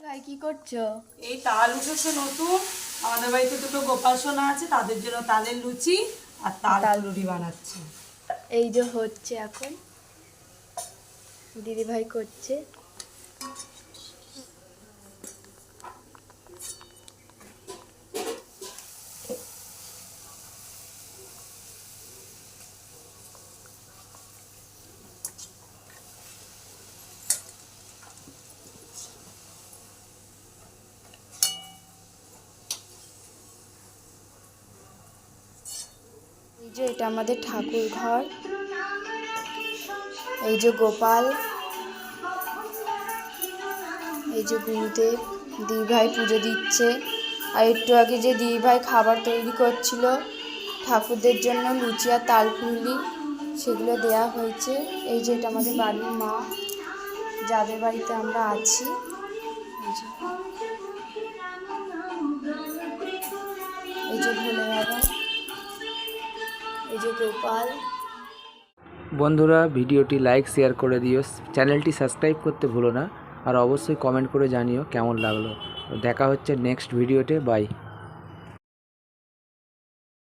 ভাই কি করছ? এই তাল উঠেছে নতুন। আমাদের বাড়িতে দুটো গোপাল সোনা আছে তাদের জন্য তালের লুচি আর তাল। রুটি বানাচ্ছি। এই যে হচ্ছে এখন। দিদি ভাই করছে। এই যে এটা আমাদের ঠাকুর ঘর। এই যে গোপাল। এই যে গুরুদেব। দিদি ভাই পুজো দিচ্ছে। আর একটু আগে যে দিদি ভাই খাবার তৈরি করছিল, ঠাকুরদের জন্য লুচি আর তালপুলি, সেগুলো দেয়া হয়েছে। এই যে এটা আমাদের বাড়ির মা, যাদের বাড়িতে আমরা আছি। এই যে। এই যে ভোলে বাবা এই যে গোপাল। বন্ধুরা, ভিডিওটি লাইক, শেয়ার করে দিও। চ্যানেলটি সাবস্ক্রাইব করতে ভুলো না। আর অবশ্যই কমেন্ট করে জানিও কেমন লাগল। দেখা হচ্ছে নেক্সট ভিডিওতে। বাই।